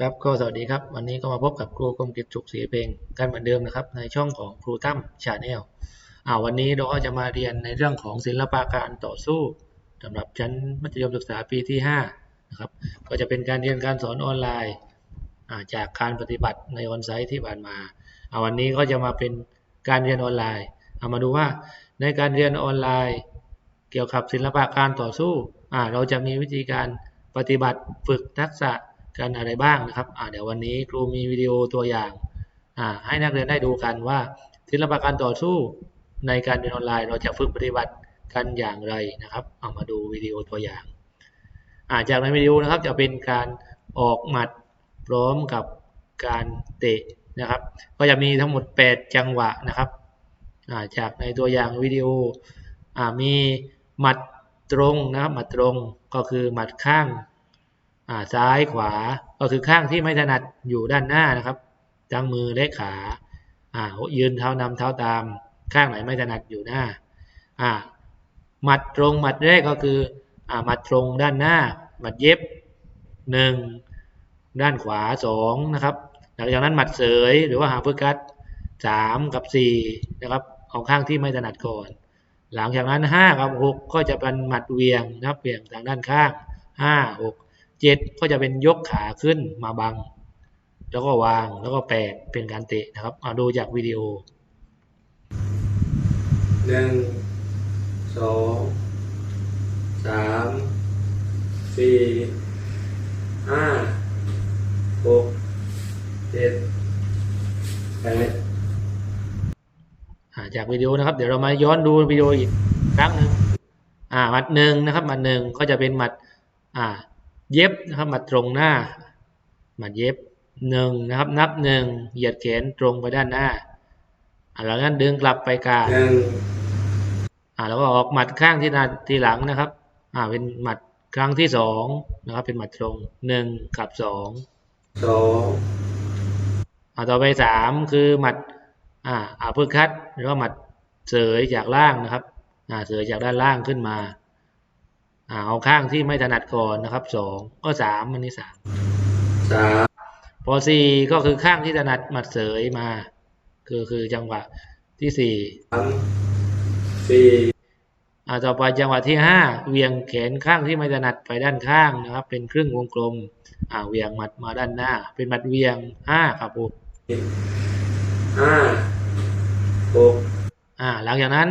ครับก็สวัสดีครับ วันนี้ก็มาพบกับครูกรมกิจสุขศรีเพลงกันเหมือนเดิมนะครับ ในช่องของครูตั้มชาแนลอ่าวันนี้เราก็จะมาเรียนในเรื่องของศิลปะการต่อสู้สำหรับชั้นมัธยมศึกษาปีที่5นะครับก็จะเป็นการเรียนการสอนออนไลน์อ่าจากการปฏิบัติในออนไซต์ที่ผ่านมาอ่าวันนี้ก็จะมาเป็นการเรียนออนไลน์เอามาดูว่าในการเรียนออนไลน์ เกี่ยวกับศิลปะการต่อสู้อ่าเราจะมีวิธีการปฏิบัติฝึกทักษะ กันอะไรบ้างนะครับอ่าเดี๋ยววันนี้ครูมีวิดีโอตัวอย่างอ่าให้นักเรียนได้ดูกันว่าศิลปะการต่อสู้ในการเรียนออนไลน์เราจะฝึกปฏิบัติกันอย่างไรนะครับ เอามาดูวิดีโอตัวอย่างอ่าจากในวิดีโอนะครับจะเป็นการออกหมัดพร้อมกับการเตะนะครับ ก็จะมีทั้งหมด 8 จังหวะนะครับอ่าจากในตัวอย่างวิดีโออ่ามีหมัดตรงนะครับหมัดตรงก็คือหมัดข้าง ซ้ายขวาก็คือข้างที่ไม่ถนัดอยู่ด้านหน้านะครับทั้งมือและขาอ่ายืนเท้านำเท้าตาม ข้างไหนไม่ถนัดอยู่หน้าอ่าหมัดตรงหมัดแรกก็คืออ่าหมัดตรงด้านหน้าหมัดเย็บหนึ่งด้านขวาสองนะครับหลังจากนั้นหมัดเสยหรือว่าหาเพื่อกัดสามกับสี่นะครับเอาข้างที่ไม่ถนัดก่อน หลังจากนั้นห้ากับหกก็จะเป็นหมัดเวียงนะครับเวียงทางด้านข้างห้า หกเจ็ดก็จะเป็นยกขาขึ้นมาบัง แล้วก็วางแล้วก็แปดเป็นการเตะนะครับเอาดูจากวิดีโอหนึ่งสองสามสี่ห้าหกเจ็ดแปดอ่าจากวิดีโอนะครับ เดี๋ยวเรามาย้อนดูวิดีโออีกครั้งหนึ่งอ่าหมัดหนึ่งนะครับหมัดหนึ่งก็จะเป็นหมัดอ่า เย็บนะครับหมัดตรงหน้าหมัดเย็บหนึ่งนะครับ นับหนึ่งเหยียดแขนตรงไปด้านหน้าอ่าแล้วงั้นดึงกลับไปกลางหนึ่งอ่าแล้วก็ออกหมัดข้างที่หนาทีหลังนะครับอ่าเป็นหมัดครั้งที่สองนะครับ เป็นหมัดตรงหนึ่งกับสองสองอ่าต่อไปสามคือหมัดอ่าอาพึกคัดหรือว่าหมัดเสยจากล่างนะครับอ่าเสยจากด้านล่างขึ้นมาอ่า เอาข้างที่ไม่ถนัดก่อนนะครับสองก็สามอันนี้สามสามพอสี่ก็คือข้างที่ถนัดหมัดเสยมา คือคือจังหวะที่สี่สี่อ่าต่อไปจังหวะที่ห้าเหวียงแขนข้างที่ไม่ถนัดไปด้านข้างนะครับ เป็นครึ่งวงกลมอ่าเหวียงหมัดมาด้านหน้า เป็นหมัดเหวียงห้าครับผมห้าหกอ่า หลังจากนั้น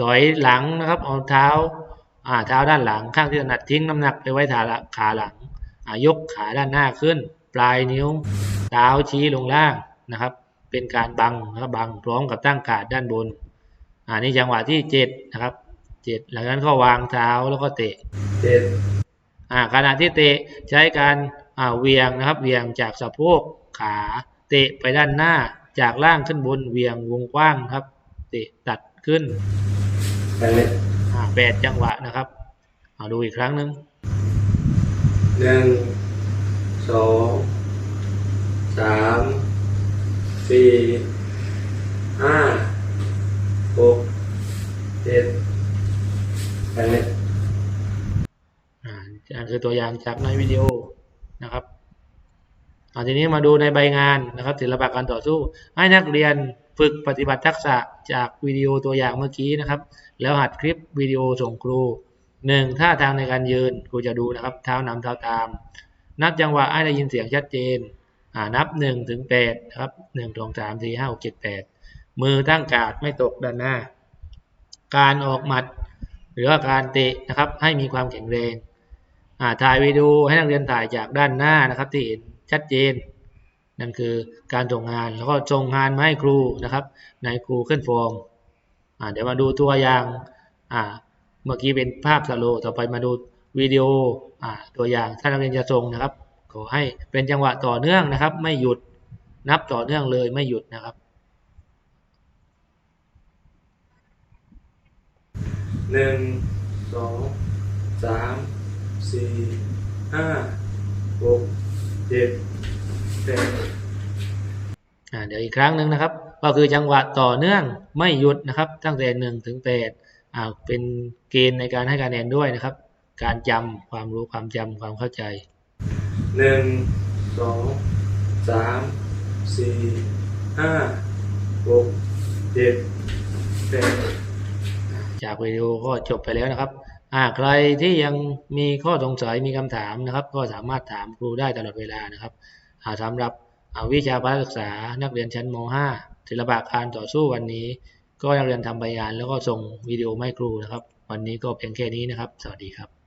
ถอยหลังนะครับเอาเท้า อ่าเท้าด้านหลังข้างที่ถนัดทิ้งน้ำหนักไปไว้ขาหลังขาหลังอ่ายกขาด้านหน้าขึ้น ปลายนิ้วเท้าชี้ลงล่างนะครับ เป็นการบังนะครับบังพร้อมกับตั้งการดด้านบนอ่านี่จังหวะที่เจ็ดนะครับเจ็ดหลังจากนั้นก็วางเท้าแล้วก็เตะเจ็ดอ่าขณะที่เตะใช้การอ่าเหวียงนะครับเหวียงจากสะโพกขาเตะไปด้านหน้าจากล่างขึ้นบนเหวียงวงกว้างครับ เตะตัดขึ้น แปดจังหวะนะครับเอาดูอีกครั้งหนึ่งหนึ่งสองสามสี่ห้าหกเจ็ดแปดอ่าอันคือตัวอย่างจากในวิดีโอนะครับ เอาทีนี้มาดูในใบงานนะครับศิลปะการต่อสู้ ให้นักเรียนฝึกปฏิบัติทักษะจากวิดีโอตัวอย่างเมื่อกี้นะครับ แล้วหัดคลิปวิดีโอส่งครูหนึ่งท่าทางในการยืนครูจะดูนะครับเท้านำเท้าตาม นับจังหวะให้ได้ยินเสียงชัดเจนอ่านับหนึ่งถึงแปดนะครับหนึ่งสองสามสี่ห้าหกเจ็ดแปดมือตั้งกาดไม่ตกด้านหน้า การออกหมัด หรือว่าการเตะนะครับให้มีความแข็งแรงอ่าถ่ายวิดีโอให้นักเรียนถ่ายจากด้านหน้านะครับที่เห็น ชัดเจน นั่นคือการส่งงานแล้วก็ส่งงานมาให้ครูนะครับในครูขึ้นฟอร์มเดี๋ยวมาดูตัวอย่างเมื่อกี้เป็นภาพสโลต่อไปมาดูวิดีโออตัวอย่างถ้านักเรียนจะส่งนะครับ ขอให้เป็นจังหวะต่อเนื่องนะครับ ไม่หยุดนับต่อเนื่องเลยไม่หยุดนะครับหนึ่งสองสามสี่ห้าหก เจ็ดแปดอ่าเดี๋ยวอีกครั้งหนึ่งนะครับ ก็คือจังหวะต่อเนื่องไม่หยุดนะครับ ตั้งแต่หนึ่งถึงแปดอ่าเป็นเกณฑ์ในการให้คะแนนด้วยนะครับ การจำความรู้ความจำความเข้าใจหนึ่งสสองสามสี่ห้าหกเจ็ดแปดจากวิดีโอก็จบไปแล้วนะครับ อ่าใครที่ยังมีข้อสงสัยมีคำถามนะครับ ก็สามารถถามครูได้ตลอดเวลานะครับอ่าสำหรับวิชาพละศึกษานักเรียนชั้นม .5 ศิลปะการต่อสู้วันนี้ ก็นักเรียนทำพยานแล้วก็ส่งวิดีโอมาให้ครูนะครับ วันนี้ก็เพียงแค่นี้นะครับ สวัสดีครับ